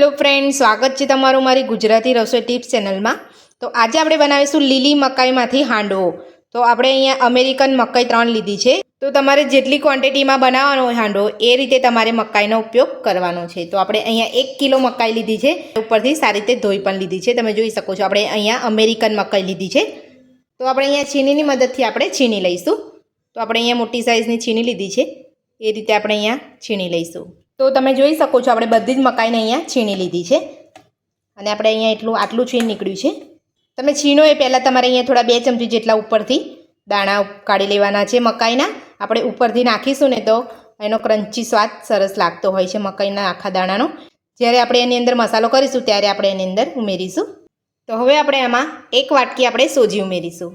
Hello friend, સ્વાગત છે તમારું મારી ગુજરાતી રસોઈ ટિપ્સ ચેનલમાં. તો આજે આપણે બનાવીશું લીલી મકાઈમાંથી હાંડવો. તો આપણે અહીંયા અમેરિકન મકાઈ ત્રણ લીધી છે. તો તમારે જેટલી ક્વોન્ટિટીમાં બનાવવાનો હોય હાંડવો, એ રીતે તમારે મકાઈનો ઉપયોગ કરવાનો છે. તો આપણે અહીંયા એક કિલો મકાઈ લીધી છે. ઉપરથી સારી રીતે ધોઈ પણ લીધી છે. તમે જોઈ શકો છો, આપણે અહીંયા અમેરિકન મકાઈ લીધી છે. તો આપણે અહીંયા છીણીની મદદથી આપણે છીણી લઈશું. તો આપણે અહીંયા મોટી સાઇઝની છીણી લીધી છે. એ રીતે આપણે અહીંયા છીણી લઈશું. તો તમે જોઈ શકો છો, આપણે બધી જ મકાઈને અહીંયા છીણી લીધી છે. અને આપણે અહીંયા એટલું, આટલું છીણ નીકળ્યું છે. તમે છીણો એ પહેલાં તમારે અહીંયા થોડા બે ચમચી જેટલા ઉપરથી દાણા કાઢી લેવાના છે મકાઈના. આપણે ઉપરથી નાખીશું ને તો એનો ક્રંચી સ્વાદ સરસ લાગતો હોય છે મકાઈના આખા દાણાનો. જ્યારે આપણે એની અંદર મસાલો કરીશું, ત્યારે આપણે એની અંદર ઉમેરીશું. તો હવે આપણે એમાં એક વાટકી આપણે સોજી ઉમેરીશું.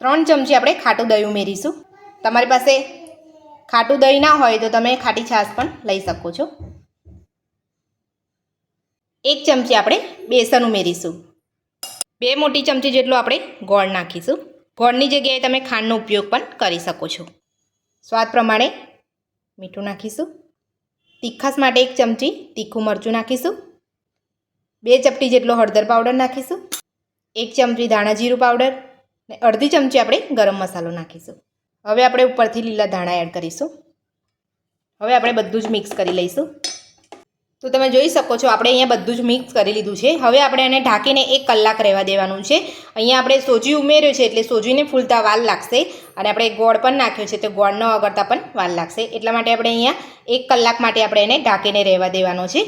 ત્રણ ચમચી આપણે ખાટું દહીં ઉમેરીશું. તમારી પાસે ખાટું દહીં ના હોય તો તમે ખાટી છાશ પણ લઈ શકો છો. એક ચમચી આપણે બેસન ઉમેરીશું. બે મોટી ચમચી જેટલું આપણે ગોળ નાખીશું. ગોળની જગ્યાએ તમે ખાંડનો ઉપયોગ પણ કરી શકો છો. સ્વાદ પ્રમાણે મીઠું નાખીશું. તીખાસ માટે એક ચમચી તીખું મરચું નાખીશું. બે ચપટી જેટલો હળદર પાવડર નાખીશું. એક ચમચી ધાણા જીરું પાવડર ને અડધી ચમચી આપણે ગરમ મસાલો નાખીશું. હવે આપણે ઉપરથી લીલા ધાણા એડ કરીશું. હવે આપણે બધું જ મિક્સ કરી લઈશું. તો તમે જોઈ શકો છો, આપણે અહીંયા બધું જ મિક્સ કરી લીધું છે. હવે આપણે એને ઢાંકીને એક કલાક રહેવા દેવાનું છે. અહીંયા આપણે સોજી ઉમેર્યો છે, એટલે સોજીને ફૂલતા વાલ લાગશે. અને આપણે ગોળ પણ નાખ્યો છે, તો ગોળ ન અગરતા પણ વાલ લાગશે. એટલા માટે આપણે અહીંયા એક કલાક માટે આપણે એને ઢાંકીને રહેવા દેવાનો છે.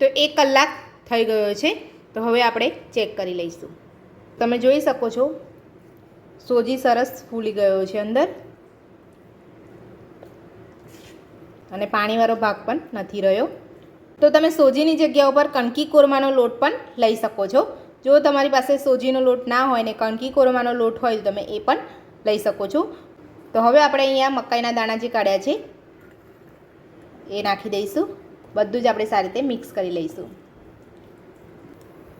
તો એક કલાક થઈ ગયો છે. તો હવે આપણે ચેક કરી લઈશું. તમે જોઈ શકો છો સોજી સરસ ફૂલી ગયો છે અંદર. અને પાણીવાળો ભાગ પણ નથી રહ્યો. તો તમે સોજીની જગ્યા ઉપર કણકી કોરમાનો લોટ પણ લઈ શકો છો. જો તમારી પાસે સોજીનો લોટ ના હોય ને કણકી કોરમાનો લોટ હોય તો તમે એ પણ લઈ શકો છો. તો હવે આપણે અહીંયા મકાઈના દાણા જે કાઢ્યા છે, એ નાખી દઈશું. બધું જ આપણે સારી રીતે મિક્સ કરી લઈશું.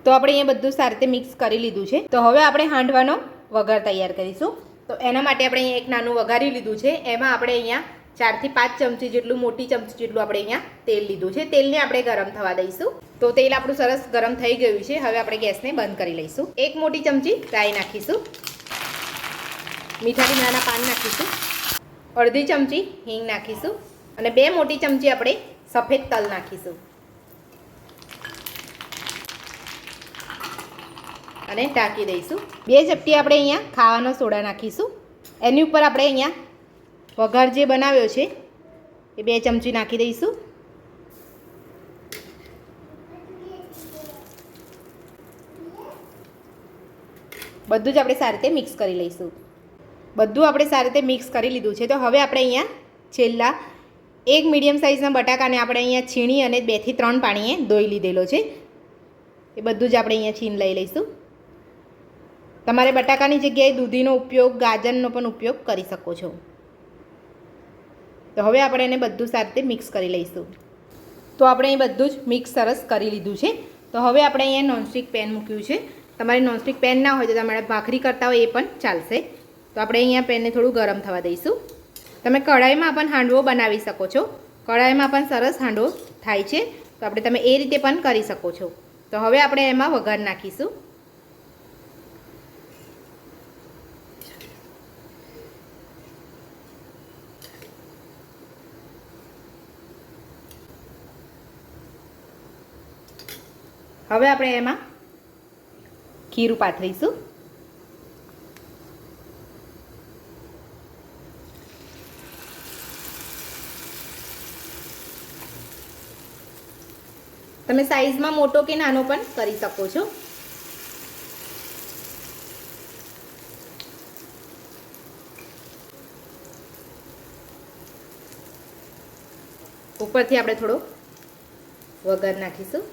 તો આપણે અહીંયા બધું સારી રીતે મિક્સ કરી લીધું છે. તો હવે આપણે હાંડવાનો વઘાર તૈયાર કરીશું. તો એના માટે આપણે અહીંયા એક નાનું વઘારી લીધું છે. એમાં આપણે અહીંયા ચારથી પાંચ ચમચી જેટલું, મોટી ચમચી જેટલું આપણે અહીંયા તેલ લીધું છે. તેલને આપણે ગરમ થવા દઈશું. તો તેલ આપણું સરસ ગરમ થઈ ગયું છે. હવે આપણે ગેસને બંધ કરી લઈશું. એક મોટી ચમચી રાઈ નાખીશું. મીઠા લીમડાના પાન નાખીશું. અડધી ચમચી હિંગ નાખીશું. અને બે મોટી ચમચી આપણે સફેદ તલ નાખીશું. અને ટાંકી દઈશું. બે ચપટી આપણે અહીંયા ખાવાનો સોડા નાખીશું. એની ઉપર આપણે અહીંયા વઘાર જે બનાવ્યો છે, એ બે ચમચી નાખી દઈશું. બધું જ આપણે સારી રીતે મિક્સ કરી લઈશું. બધું આપણે સારી રીતે મિક્સ કરી લીધું છે. તો હવે આપણે અહીંયા છેલ્લા એક મીડિયમ સાઇઝના બટાકાને આપણે અહીંયા છીણી અને બેથી ત્રણ પાણીએ ધોઈ લીધેલો છે. એ બધું જ આપણે અહીંયા છીણ લઈ લઈશું. તમારે બટાકાની જગ્યાએ દૂધીનો ઉપયોગ, ગાજરનો પણ ઉપયોગ કરી શકો છો. તો હવે આપણે એને બધું રીતે મિક્સ કરી લઈશું. તો આપણે એ બધું જ મિક્સ સરસ કરી લીધું છે. તો હવે આપણે અહીંયા નોનસ્ટિક પેન મૂક્યું છે. તમારે નોનસ્ટિક પેન ના હોય તો તમારે ભાખરી કરતા હોય એ પણ ચાલશે. તો આપણે અહીંયા પેનને થોડું ગરમ થવા દઈશું. તમે કઢાઈમાં પણ હાંડવો બનાવી શકો છો. કઢાઈમાં પણ સરસ હાંડવો થાય છે. તો આપણે તમે એ રીતે પણ કરી શકો છો. તો હવે આપણે એમાં વઘાર નાખીશું. હવે આપણે એમાં ખીરું પાથરીશું તમે સાઈઝમાં મોટો કે નાનો પણ કરી શકો છો. ઉપરથી આપણે થોડો વઘાર નાખીશું.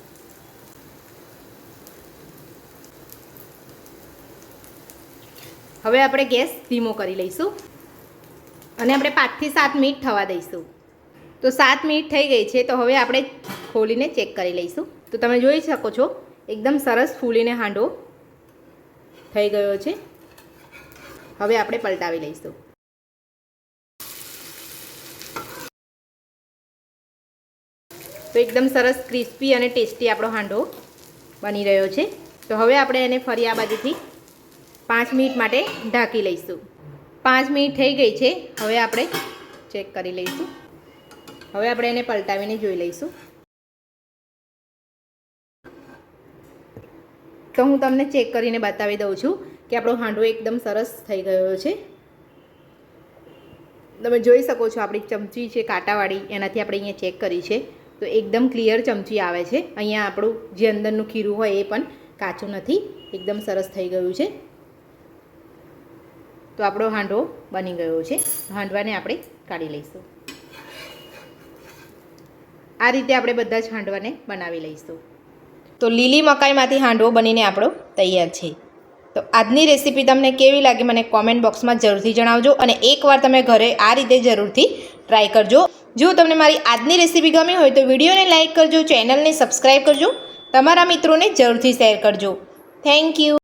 હવે આપણે ગેસ ધીમો કરી લઈશું અને આપણે પાંચથી સાત મિનિટ થવા દઈશું. તો સાત મિનિટ થઈ ગઈ છે, તો હવે આપણે ખોલીને ચેક કરી લઈશું. તો તમે જોઈ શકો છો, એકદમ સરસ ફૂલીને હાંડો થઈ ગયો છે. હવે આપણે પલટાવી લઈશું. તો એકદમ સરસ ક્રિસ્પી અને ટેસ્ટી આપણો હાંડો બની રહ્યો છે. તો હવે આપણે એને ફરી આ બાજુથી પાંચ મિનિટ માટે ઢાંકી લઈશું. પાંચ મિનિટ થઈ ગઈ છે. હવે આપણે ચેક કરી લઈશું. હવે આપણે એને પલટાવીને જોઈ લઈશું. તો હું તમને ચેક કરીને બતાવી દઉં છું કે આપણો હાંડવો એકદમ સરસ થઈ ગયો છે. તમે જોઈ શકો છો આપણી ચમચી છે કાંટાવાળી, એનાથી આપણે અહીંયા ચેક કરી છે. તો એકદમ ક્લિયર ચમચી આવે છે. અહીંયા આપણું જે અંદરનું ખીરું હોય એ પણ કાચું નથી. એકદમ સરસ થઈ ગયું છે. તો આપણો હાંડવો બની ગયો છે. હાંડવાને આપણે કાઢી લઈશું. આ રીતે આપણે બધા જ હાંડવાને બનાવી લઈશું. તો લીલી મકાઈમાંથી હાંડવો બનીને આપણો તૈયાર છે. તો આજની રેસીપી તમને કેવી લાગી મને કોમેન્ટ બોક્સમાં જરૂરથી જણાવજો અને એકવાર તમે ઘરે આ રીતે જરૂરથી ટ્રાય કરજો. જો તમને મારી આજની રેસીપી ગમી હોય તો વિડીયોને લાઇક કરજો, ચેનલને સબસ્ક્રાઈબ કરજો, તમારા મિત્રોને જરૂરથી શેર કરજો. Thank you.